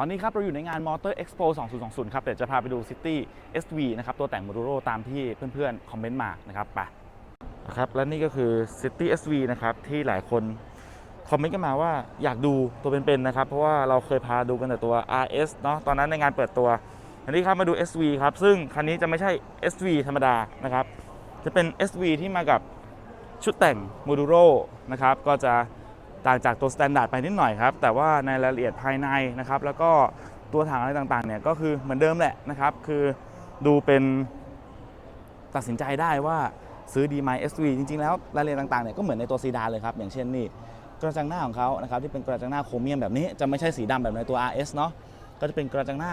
ตอนนี้ครับเราอยู่ในงาน Motor Expo 2020 ครับแต่จะพาไปดู City SV นะครับตัวแต่ง Moduro ตามที่เพื่อนๆ คอมเมนต์มานะครับไปนะครับและนี่ก็คือ City SV นะครับที่หลายคนคอมเมนต์กันมาว่าอยากดูตัวเป็นๆนะครับ เพราะว่าเราเคยพาดูกันแต่ตัว RS เนาะตอนนั้นในงานเปิดตัวอันนี้ครับมาดู SV ครับซึ่งคันนี้จะไม่ใช่ SV ธรรมดานะครับจะเป็น SV ที่มากับชุดแต่ง Moduro นะครับก็จะ ต่างจากตัว Standard ไปนิดหน่อยครับ แต่ว่าในรายละเอียดภายในนะครับ แล้วก็ตัวถังอะไรต่างๆเนี่ยก็คือเหมือนเดิมแหละนะครับ คือดูเป็นตัดสินใจได้ว่าซื้อดีไหม SV จริง ๆ แล้วรายละเอียดต่างๆเนี่ยก็เหมือนในตัวซีดานเลยครับ อย่างเช่นนี่กระจังหน้าของเขานะครับที่เป็นกระจังหน้าโครเมียมแบบนี้จะไม่ใช่สีดำแบบในตัว RS เนาะก็จะเป็นกระจังหน้า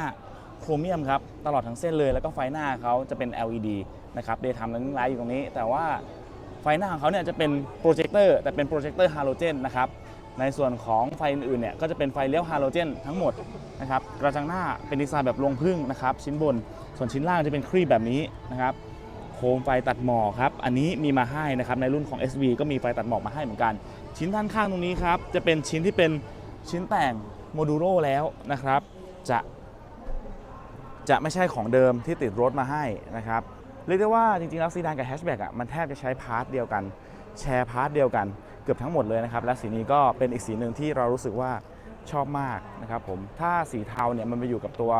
โครเมียมครับตลอดทั้งเส้นเลยแล้วก็ไฟหน้าเขาจะเป็น LED นะครับเดย์ทำนั้นไลท์อยู่ตรงนี้ แต่ว่า ไฟหน้าของเขาเนี่ยจะเป็นโปรเจคเตอร์แต่เป็นโปรเจคเตอร์ฮาโลเจนนะครับในส่วนของไฟอื่นๆเนี่ยก็จะเป็นไฟเลี้ยวฮาโลเจนทั้งหมดนะครับกระจังหน้าเป็นดีไซน์แบบลงพึ่งนะครับชิ้นบน ส่วนชิ้นล่างจะเป็นครีบแบบนี้นะครับโคมไฟตัดหมอกครับอันนี้มีมาให้นะครับในรุ่นของ SV ก็มีไฟตัดหมอกมาให้เหมือนกัน ชิ้นด้านข้างตรงนี้ครับจะเป็นชิ้นที่เป็นชิ้นแต่งโมดูโรแล้วนะครับจะจะไม่ใช่ของเดิมที่ติดรถมาให้นะครับ เรียกได้ว่าจริงๆแล้วซีดานกับแฮชแบ็กอะมันแทบจะใช้พาร์ทเดียวกัน แชร์พาร์ทเดียวกันเกือบทั้งหมดเลยนะครับ และสีนี้ก็เป็นอีกสีหนึ่งที่เรารู้สึกว่าชอบมากนะครับผมถ้าสีเทาเนี่ยมันไปอยู่กับตัว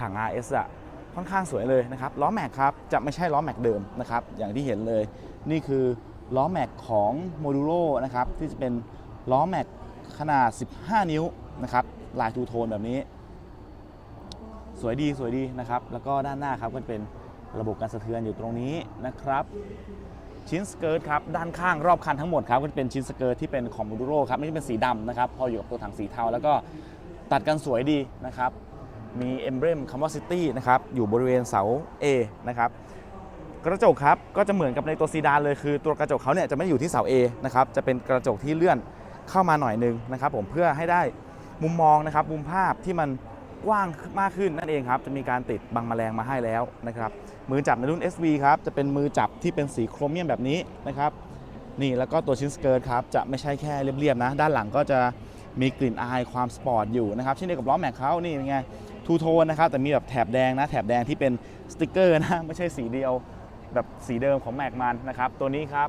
ถัง RS อะค่อนข้างสวยเลยนะครับล้อแม็กครับจะไม่ใช่ล้อแม็กเดิมนะครับอย่างที่เห็นเลย นี่คือล้อแม็กของโมดูโ o นะครับที่จะเป็นล้อแม็กขนาด 15 นิ้วนะครับลายทูโทนแบบนี้ สวยดีสวยดีนะครับแล้วก็ด้านหน้าครับก็เป็น ระบบการสะเทือนอยู่ตรงนี้นะครับชิ้นสเกิร์ตครับด้านข้างรอบคันทั้งหมดครับก็จะเป็นชิ้นสเกิร์ตที่เป็นของโมดูโ o ครับไม่ใช่เป็นสีดำนะครับพออยู่กับตัวถังสีเทาแล้วก็ตัดกันสวยดีนะครับมีเอ็มเบรมคำว่า City นะครับอยู่บริเวณเสา A นะครับกระจกครับก็จะเหมือนกับในตัวซีดานเลยคือตัวกระจกเขาเนี่ยจะไม่อยู่ที่เสา A นะครับจะเป็นกระจกที่เลื่อนเข้ามาหน่อยนึงนะครับผมเพื่อให้ได้มุมมองนะครับมุมภาพที่มัน กว้างมากขึ้นนั่นเองครับ จะมีการติดบังแมลงมาให้แล้วนะครับ มือจับในรุ่น SV ครับ จะเป็นมือจับที่เป็นสีโครเมียมแบบนี้นะครับ นี่แล้วก็ตัวชิ้นสเกิร์ตครับ จะไม่ใช่แค่เรียบๆนะ ด้านหลังก็จะมีกลิ่นอายความสปอร์ตอยู่นะครับเช่นเดียวกับล้อแม็กเขานี่เป็นไงทูโทนนะครับ แต่มีแบบแถบแดงนะ แถบแดงที่เป็นสติกเกอร์นะ ไม่ใช่สีเดียวแบบสีเดิมของแม็กมันนะครับ ตัวนี้ครับ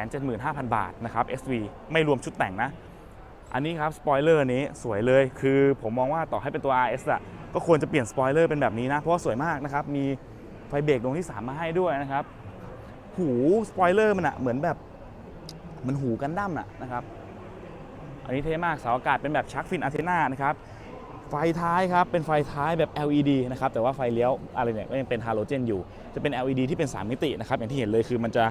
675,000 บาทนะครับ SV ไม่รวมชุดแต่งนะ อันนี้ครับสปอยเลอร์นี้สวยเลยคือผมมองว่าต่อให้เป็นตัว RS อะก็ควรจะเปลี่ยนสปอยเลอร์เป็นแบบนี้นะ เพราะว่าสวยมากนะครับ มีไฟเบรกดวงที่ 3 มาให้ด้วยนะครับ หูสปอยเลอร์มันอะเหมือนแบบมันหูกันดั้มอะนะครับ อันนี้เท่มากเสาอากาศเป็นแบบชักฟินอะเทนานะครับไฟท้ายครับ เป็นไฟท้ายแบบ LED นะครับ แต่ว่าไฟเลี้ยวอะไรเนี่ยก็ยังเป็นฮาโลเจนอยู่ จะเป็น LED ที่เป็น 3 มิตินะครับ อย่างที่เห็นเลยคือมันจะ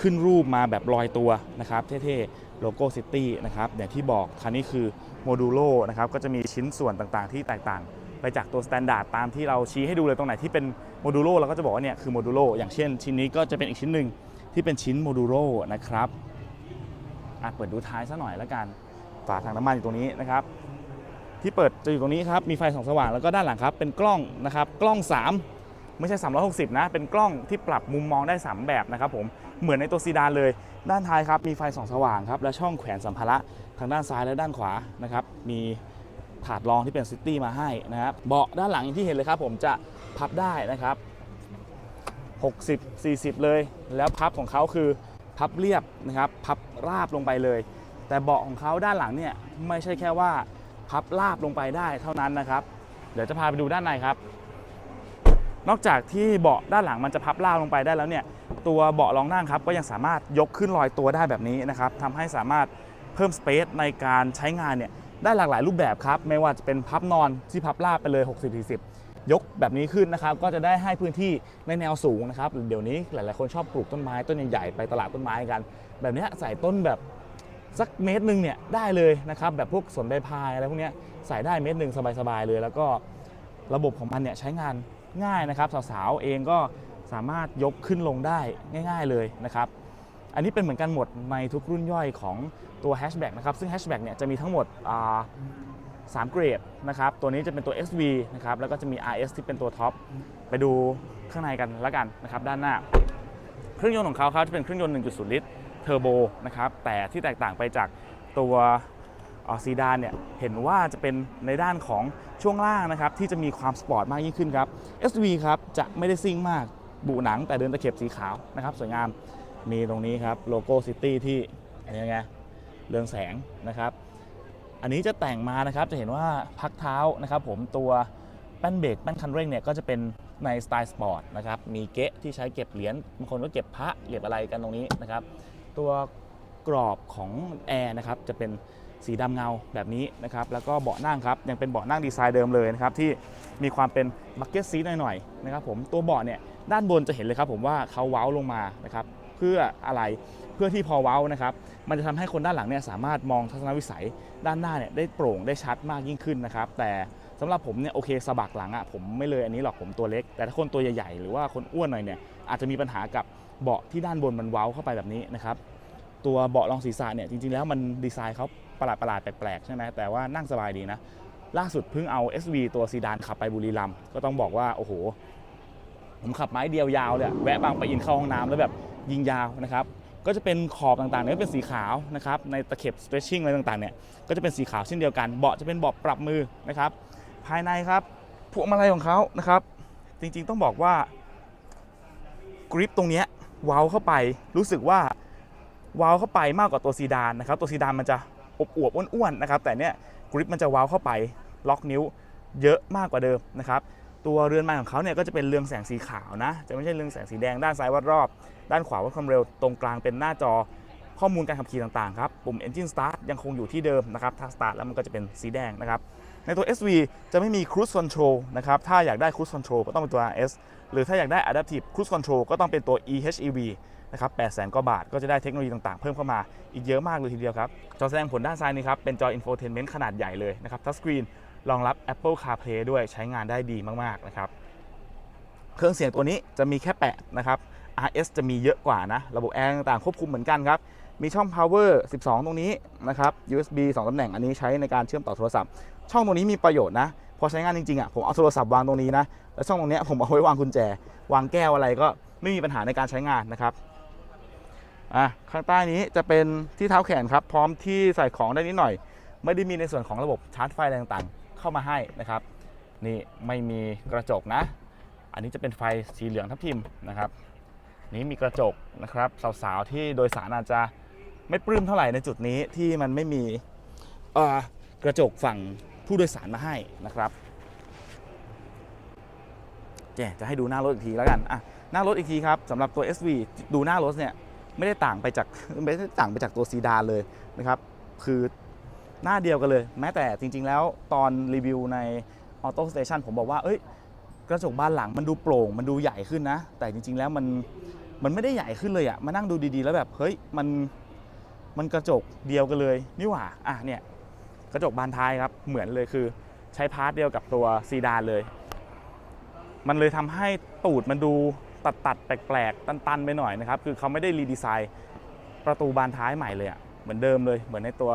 ขึ้นรูปมาแบบลอยตัวนะครับ เท่ โลโก้ซิตี้นะครับอย่างที่บอกคันนี้คือโมดูโ o นะครับก็จะมีชิ้นส่วนต่างๆ ที่แตกต่าง ไปจากตัวสแตนดาร์ดตามที่เราชี้ให้ดูเลยตรงไหนที่เป็นโมดูโ o เราก็จะบอกว่าเนี่ยคือโมดูโ o อย่างเช่น ชิ้นนี้ก็จะเป็นอีกชิ้นหนึ่งที่เป็นชิ้นโมดูโ o นะครับอะเปิดดูท้ายซะหน่อยแล้วกันฝาถังน้ำมันอยู่ตรงนี้นะครับ ที่เปิดจะอยู่ตรงนี้ครับมีไฟสองสว่างแล้วก็ด้านหลังครับเป็นกล้องนะครับกล้อง 3 ไม่ใช่ 360 นะ เป็นกล้องที่ปรับมุมมองได้ 3 แบบนะครับผม เหมือนในตัวซีดานเลย ด้านท้ายครับมีไฟส่องสว่างครับและช่องแขวนสัมภาระทางด้านซ้ายและด้านขวานะครับมีถาดรองที่เป็นซิตี้มาให้นะครับเบาะด้านหลังอย่างที่เห็นเลยครับผมจะพับได้นะครับ 60 40 เลย แล้วพับของเขาคือพับเรียบนะครับพับราบลงไปเลย แต่เบาะของเขาด้านหลังเนี่ยไม่ใช่แค่ว่าพับราบลงไปได้เท่านั้นนะครับ เดี๋ยวจะพาไปดูด้านในครับ นอกจากที่เบาะด้านหลังมันจะพับราลงไปได้แล้วเนี่ยตัวเบาะรองนั่งครับก็ยังสามารถยกขึ้นลอยตัวได้แบบนี้นะครับทำให้สามารถเพิ่มสเปซในการใช้งานเนี่ยได้หลากหลายรูปแบบครับไม่ว่าจะเป็นพับนอนที่พับราบไปเลย 60-40 ยกแบบนี้ขึ้นนะครับก็จะได้ให้พื้นที่ในแนวสูงนะครับเดี๋ยวนี้หลายๆคนชอบปลูกต้นไม้ต้นใหญ่ๆไปตลาดต้นไม้กัน แบบนี้ใส่ต้นแบบสักเมตรหนึ่งเนี่ยได้เลยนะครับแบบพวกสวนใบพายอะไรพวกนี้ใส่ได้เมตรหนึ่งสบายๆเลย แล้วก็ระบบของมันเนี่ยใช้งาน ง่ายนะครับสาวๆเองก็สามารถยกขึ้นลงได้ง่าย ๆเลยนะครับ อันนี้เป็นเหมือนกันหมดในทุกรุ่นย่อยของตัวแฮชแบ็กนะครับ ซึ่งแฮชแบ็กเนี่ยจะมีทั้งหมดสามเกรดนะครับ ตัวนี้จะเป็นตัว SV นะครับ แล้วก็จะมี RS ที่เป็นตัวท็อป ไปดูข้างในกันแล้วกันนะครับด้านหน้า เครื่องยนต์ของเขาครับจะเป็นเครื่องยนต์ 1.0 ลิตรเทอร์โบนะครับ แต่ที่แตกต่างไปจากตัว ซีดานเนี่ยเห็นว่าจะเป็นในด้านของช่วงล่างนะครับที่จะมีความสปอร์ตมากยิ่งขึ้นครับ SV ครับจะไม่ได้ซิ่งมากบุหนังแต่เดินตะเข็บสีขาวนะครับสวยงามมีตรงนี้ครับโลโก้ซิตี้ที่ยังไงเรืองแสงนะครับ อันนี้จะแต่งมานะครับจะเห็นว่าพักเท้านะครับ ผมตัวแป้นเบรกแป้นคันเร่งเนี่ยก็จะเป็นในสไตล์สปอร์ตนะครับมีเกะที่ใช้เก็บเหรียญบางคนก็เก็บพระเก็บอะไรกันตรงนี้นะครับ ตัวกรอบของแอร์นะครับจะเป็น สีดำเงาแบบนี้นะครับแล้วก็เบาะนั่งครับยังเป็นเบาะนั่งดีไซน์เดิมเลยนะครับที่มีความเป็นบักเก็ตซีทหน่อยๆนะครับผมตัวเบาะเนี่ยด้านบนจะเห็นเลยครับผมว่าเขาเว้าลงมานะครับเพื่ออะไรเพื่อที่พอเว้านะครับมันจะทำให้คนด้านหลังเนี่ยสามารถมองทัศนวิสัยด้านหน้าเนี่ยได้โปร่งได้ชัดมากยิ่งขึ้นนะครับแต่สำหรับผมเนี่ยโอเคสะบักหลังอะ่ะผมไม่เลยอันนี้หรอกผมตัวเล็ก แต่ถ้าคนตัวใหญ่ๆหรือว่าคนอ้วนหน่อยเนี่ยอาจจะมีปัญหากับเบาะที่ด้านบนมันเว้าเข้าไปแบบนี้นะครับตัวเบาะรองศีรษะเนี่ยจริงๆแล้วมันดีไซน์เขา ประหลาดๆแปลกๆใช่ไหมแต่ว่านั่งสบายดีนะ ล่าสุดเพิ่งเอา SV ตัวซีดานขับไปบุรีรัมย์ก็ต้องบอกว่าโอ้โห ผมขับไม้เดียวยาวเลยแวะบางปะอินเข้าห้องน้ำแล้วแบบยิงยาวนะครับก็จะเป็นขอบต่างๆเนี่ยเป็นสีขาวนะครับในตะเข็บ stretching อะไรต่างๆเนี่ยก็จะเป็นสีขาวเช่นเดียวกันเบาะจะเป็นเบาะปรับมือนะครับภายในครับพวงมาลัยของเขานะครับ จริงๆต้องบอกว่ากริปตรงเนี้ยเว้าเข้าไปรู้สึกว่าเว้าเข้าไปมากกว่าตัวซีดานนะครับตัวซีดานมันจะ อบอวบอ้วนๆนะครับแต่เนี้ยกริปมันจะว้าวเข้าไปล็อกนิ้วเยอะมากกว่าเดิมนะครับตัวเรือนไม้ของเขาเนี่ยก็จะเป็นเรืองแสงสีขาวนะจะไม่ใช่เรืองแสงสีแดงด้านซ้ายวัดรอบ ด้านขวาวัดความเร็วตรงกลางเป็นหน้าจอข้อมูลการขับขี่ต่างๆครับปุ่ม Engine Start ยังคงอยู่ที่เดิมนะครับถ้า Start แล้วมันก็จะเป็นสีแดงนะครับในตัว SV จะไม่มี Cruise Control นะครับถ้าอยากได้ Cruise Control ก็ต้องเป็นตัว RS หรือถ้าอยากได้ Adaptive Cruise Control ก็ต้องเป็นตัว EHEV นะครับ800,000กว่าบาท ก็จะได้เทคโนโลยีต่างๆ เพิ่มเข้ามาอีกเยอะมากเลยทีเดียวครับ จอแสดงผลด้านซ้ายนี้ครับ เป็นจอ Infotainment ขนาดใหญ่เลยนะครับทัชสกรีนรองรับ Apple CarPlay ด้วยใช้งานได้ดีมากๆนะครับเครื่องเสียงตัวนี้จะมีแค่แปะนะครับ RS จะมีเยอะกว่านะ ระบบแอร์ต่างๆควบคุมเหมือนกันครับ มีช่อง power 12 ตรงนี้นะครับ USB 2ตำแหน่งอันนี้ใช้ในการเชื่อมต่อโทรศัพท์ ช่องตรงนี้มีประโยชน์นะ พอใช้งานจริงๆอะผมเอาโทรศัพท์วางตรงนี้นะ แล้วช่องตรงเนี้ยผมเอาไว้วางกุญแจ วางแก้วอะไรก็ไม่มีปัญหาในการใช้งานนะครับ อะข้างใต้นี้จะเป็นที่เท้าแขนครับ พร้อมที่ใส่ของได้นิดหน่อย ไม่ได้มีในส่วนของระบบชาร์จไฟอะไรต่างๆ เข้ามาให้นะครับ นี่ไม่มีกระจกนะ อันนี้จะเป็นไฟสีเหลืองทับทิมนะครับ นี้มีกระจกนะครับสาวๆที่โดยสารอาจจะไม่ปลื้มเท่าไหร่ในจุดนี้ที่มันไม่มีกระจกฝั่งผู้โดยสารมาให้นะครับเจจะให้ดูหน้ารถอีกทีแล้วกันอะหน้ารถอีกทีครับสำหรับตัว SV ดูหน้ารถเนี่ย ไม่ได้ต่างไปจากไม่ได้ต่างไปจากตัวซีดานเลยนะครับคือหน้าเดียวกันเลย แม้แต่จริง ๆ แล้วตอนรีวิวใน Auto Station ผมบอกว่าเอ้ยกระจกบานหลังมันดูโปร่ง มันดูใหญ่ขึ้นนะ แต่จริง ๆ แล้วมันมันไม่ได้ใหญ่ขึ้นเลยอะมานั่งดูดีๆ แล้วแบบเฮ้ยมันมันกระจกเดียวกันเลยนี่หว่าอะเนี่ยกระจกบานท้ายครับเหมือนเลยคือใช้พาร์ทเดียวกับตัวซีดานเลย มันเลยทำให้ตูดมันดู ตัดตัดแปลกๆ ตันๆ ไปหน่อยนะครับ คือเขาไม่ได้รีดีไซน์ประตูบานท้ายใหม่เลยอะเหมือนเดิมเลย เหมือนในตัว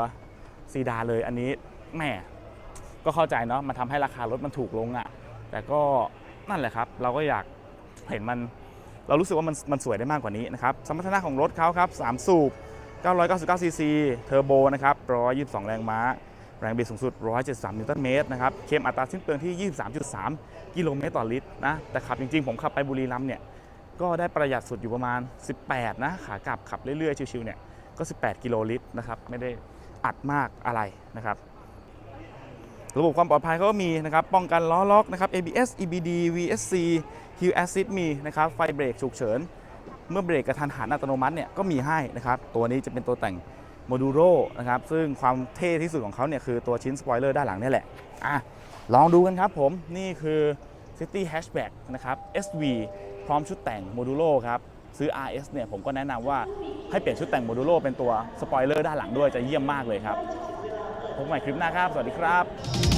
ซีดาเลย อันนี้แหม่ก็เข้าใจเนาะมันทำให้ราคารถมันถูกลงอะแต่ก็นั่นแหละครับ เราก็อยากเห็นมัน เรารู้สึกว่ามันมันสวยได้มากกว่านี้นะครับ สมรรถนะของรถเขาครับ 3 สูบ 999 ซีซีเทอร์โบนะครับ 122 แรงม้า แรงบิดสูงสุด 173 นิวตันเมตรนะครับ เคมอัตราสิ้นเปลืองที่ 23.3 กิโลเมตรต่อลิตรนะ แต่ขับจริงๆ ผมขับไปบุรีรัมย์เนี่ย ก็ได้ประหยัดสุดอยู่ประมาณ 18 นะ ขากลับขับเรื่อยๆ ชิวๆเนี่ย ก็ 18 กิโลลิตรนะครับ ไม่ได้อัดมากอะไรนะครับ ระบบความปลอดภัยเขาก็มีนะครับ ป้องกันล้อล็อกนะครับ ABS EBD VSC Hill Assist มีนะครับ ไฟเบรกฉุกเฉิน เมื่อเบรกกระทันหันอัตโนมัติเนี่ยก็มีให้นะครับ ตัวนี้จะเป็นตัวแต่งโมดูโรนะครับ ซึ่งความเท่ที่สุดของเขาเนี่ยคือตัวชิ้นสปอยเลอร์ด้านหลังนี่แหละ อะ ลองดูกันครับผม นี่คือ City Hatchback นะครับ SV พร้อมชุดแต่งโมดูโลครับ ซื้อ RS เนี่ยผมก็แนะนำว่าให้เปลี่ยนชุดแต่งโมดูโลเป็นตัวสปอยเลอร์ด้านหลังด้วยจะเยี่ยมมากเลยครับพบใหม่คลิปหน้าครับ สวัสดีครับ